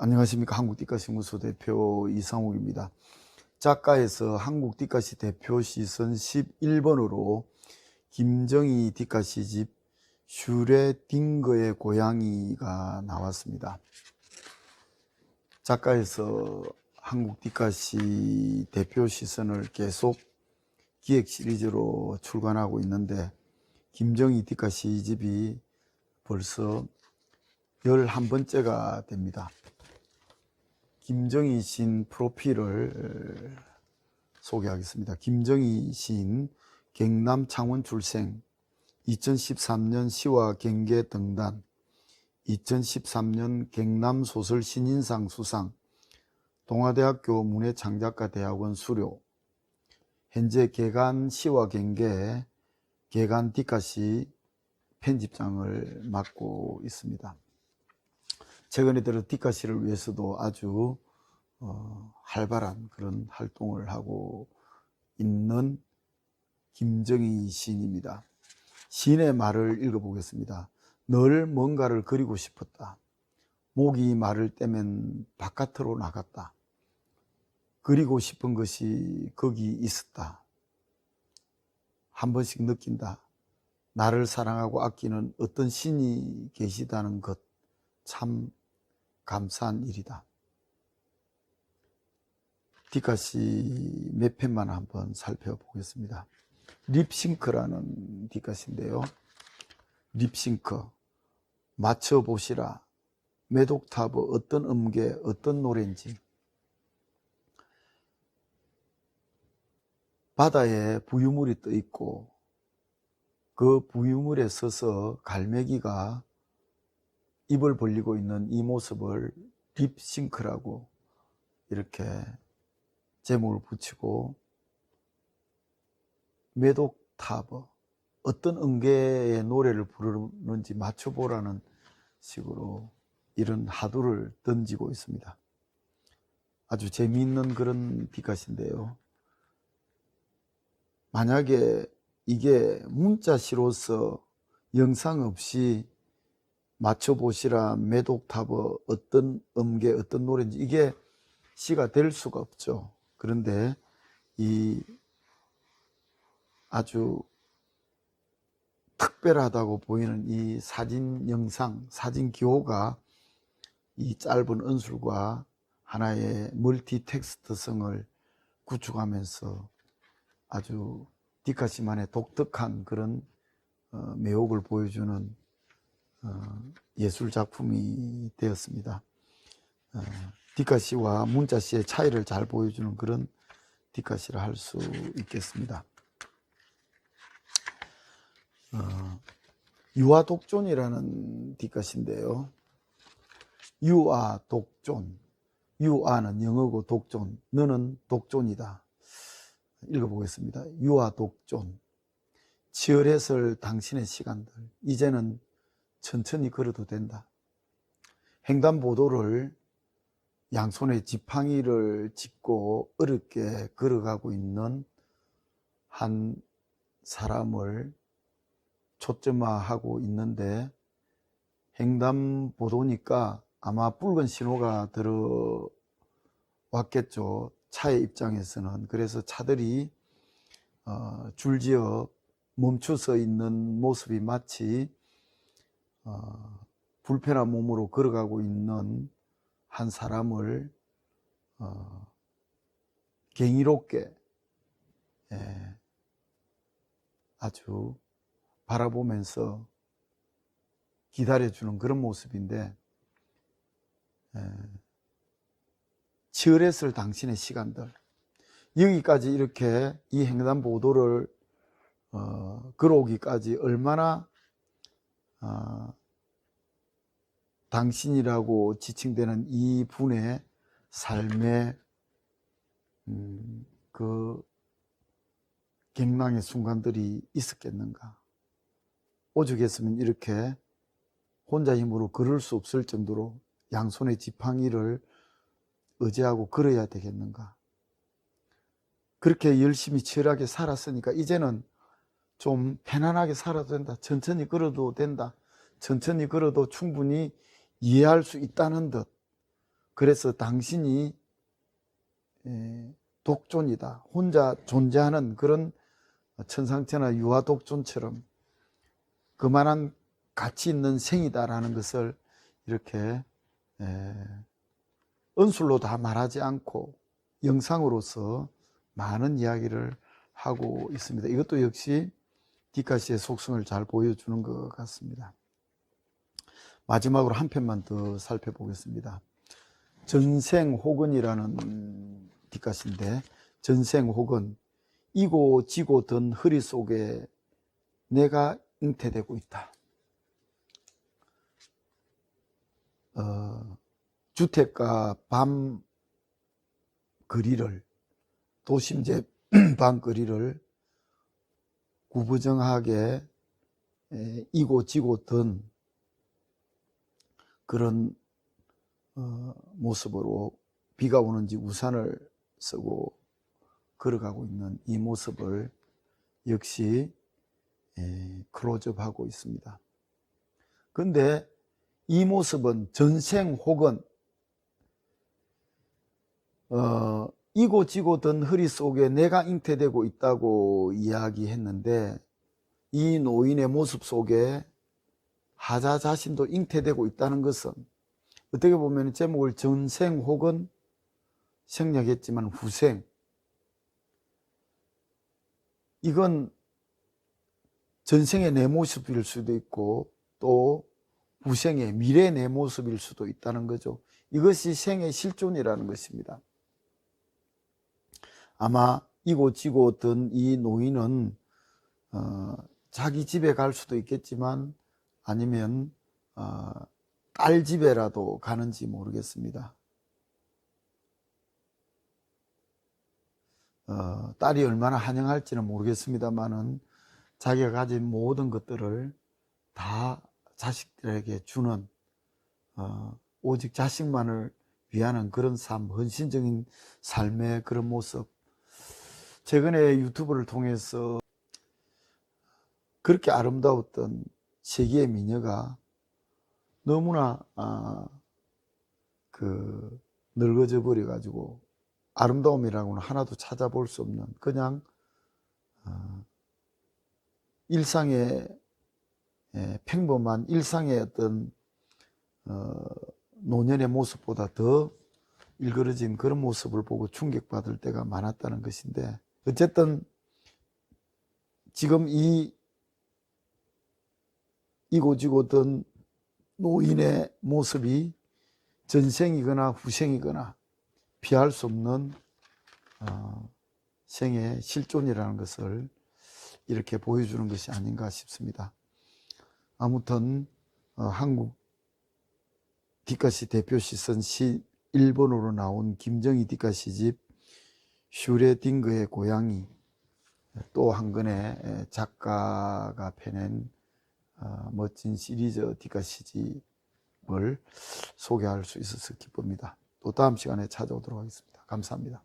안녕하십니까 한국띠까시무소 대표 이상욱입니다. 작가에서 한국띠까시 대표 시선 11번으로 김정희 띠까시 집 슈레딩거의 고양이가 나왔습니다. 작가에서 한국띠까시 대표 시선을 계속 기획 시리즈로 출간하고 있는데 김정희 띠까시 집이 벌써 11번째가 됩니다. 김정희 시인 프로필을 소개하겠습니다. 김정희 시인 경남 창원 출생 2013년 시와 경계 등단 2013년 경남 소설 신인상 수상 동아대학교 문예창작가 대학원 수료 현재 개간 시와 경계 개간 디카시 편집장을 맡고 있습니다. 최근에 들어 디카시를 위해서도 아주 어, 활발한 그런 활동을 하고 있는 김정희 시인입니다. 시인의 말을 읽어보겠습니다. 늘 뭔가를 그리고 싶었다. 목이 말을 떼면 바깥으로 나갔다. 그리고 싶은 것이 거기 있었다. 한 번씩 느낀다. 나를 사랑하고 아끼는 어떤 신이 계시다는 것 참 감사한 일이다. 디카시 몇 편만 한번 살펴보겠습니다. 립싱크라는 디카시인데요. 립싱크 맞춰보시라. 메독타브 어떤 음계 어떤 노래인지 바다에 부유물이 떠 있고 그 부유물에 서서 갈매기가 입을 벌리고 있는 이 모습을 립싱크라고 이렇게 제목을 붙이고 메독타브 어떤 음계의 노래를 부르는지 맞춰보라는 식으로 이런 하두를 던지고 있습니다. 아주 재미있는 그런 디카시인데요. 만약에 이게 문자시로서 영상 없이 맞춰보시라 메독타브 어떤 음계 어떤 노래인지 이게 시가 될 수가 없죠. 그런데 이 아주 특별하다고 보이는 이 사진 영상, 사진 기호가 이 짧은 언술과 하나의 멀티 텍스트성을 구축하면서 아주 디카시만의 독특한 그런 어, 매혹을 보여주는 어, 예술 작품이 되었습니다. 어, 디카시와 문자시의 차이를 잘 보여주는 그런 디카시를 할 수 있겠습니다. 어, 유아 독존이라는 디카시인데요. 유아 독존. 유아는 영어고 독존. 너는 독존이다. 읽어보겠습니다. 유아 독존. 치열했을 당신의 시간들. 이제는 천천히 걸어도 된다. 횡단보도를 양손에 지팡이를 짚고 어렵게 걸어가고 있는 한 사람을 초점화하고 있는데 횡단보도니까 아마 붉은 신호가 들어왔겠죠. 차의 입장에서는. 그래서 차들이 어, 줄지어 멈춰서 있는 모습이 마치 어, 불편한 몸으로 걸어가고 있는 한 사람을 어, 경이롭게 예, 아주 바라보면서 기다려주는 그런 모습인데 예, 치열했을 당신의 시간들 여기까지 이렇게 이 횡단 보도를 어, 걸어오기까지 얼마나 어, 당신이라고 지칭되는 이 분의 삶의 음, 그 갱랑의 순간들이 있었겠는가? 오죽했으면 이렇게 혼자 힘으로 걸을 수 없을 정도로 양손에 지팡이를 의지하고 걸어야 되겠는가? 그렇게 열심히 치열하게 살았으니까 이제는 좀 편안하게 살아도 된다. 천천히 걸어도 된다. 천천히 걸어도 충분히 이해할 수 있다는 듯. 그래서 당신이 에, 독존이다. 혼자 존재하는 그런 천상천하 유아 독존처럼 그만한 가치 있는 생이다라는 것을 이렇게 에, 언술로 다 말하지 않고 영상으로서 많은 이야기를 하고 있습니다. 이것도 역시 디카시의 속성을 잘 보여주는 것 같습니다. 마지막으로 한 편만 더 살펴보겠습니다. 전생 혹은이라는 디카시인데 전생 혹은 이고 지고 든 허리 속에 내가 잉태되고 있다. 어, 주택가 밤 거리를 도심제 밤 거리를 구부정하게 에, 이고 지고 든 그런 어, 모습으로 비가 오는지 우산을 쓰고 걸어가고 있는 이 모습을 역시 에, 클로즈업하고 있습니다. 근데 이 모습은 전생 혹은 어, 이고 지고 든 허리 속에 내가 잉태되고 있다고 이야기했는데 이 노인의 모습 속에 하자 자신도 잉태되고 있다는 것은 어떻게 보면 제목을 전생 혹은 생략했지만 후생 이건 전생의 내 모습일 수도 있고 또 후생의 미래 내 모습일 수도 있다는 거죠. 이것이 생의 실존이라는 것입니다. 아마 이고 지고 든 이 노인은 어, 자기 집에 갈 수도 있겠지만 아니면 어, 딸 집에라도 가는지 모르겠습니다. 어, 딸이 얼마나 환영할지는 모르겠습니다만은 자기가 가진 모든 것들을 다 자식들에게 주는 어, 오직 자식만을 위하는 그런 삶, 헌신적인 삶의 그런 모습. 최근에 유튜브를 통해서 그렇게 아름다웠던 세계의 미녀가 너무나 아, 그 늙어져 버려 가지고 아름다움이라고는 하나도 찾아볼 수 없는 그냥 어, 일상의 예, 평범한 일상의 어떤 어, 노년의 모습보다 더 일그러진 그런 모습을 보고 충격받을 때가 많았다는 것인데 어쨌든 지금 이 이고지고 든 노인의 모습이 전생이거나 후생이거나 피할 수 없는 어, 생의 실존이라는 것을 이렇게 보여주는 것이 아닌가 싶습니다. 아무튼 어, 한국 디카시 대표 시 선 시 1번으로 나온 김정희 디카시 집 슈레딩거의 고양이 또 한 권의 작가가 펴낸 어, 멋진 시리즈 디카시집을 소개할 수 있어서 기쁩니다. 또 다음 시간에 찾아오도록 하겠습니다. 감사합니다.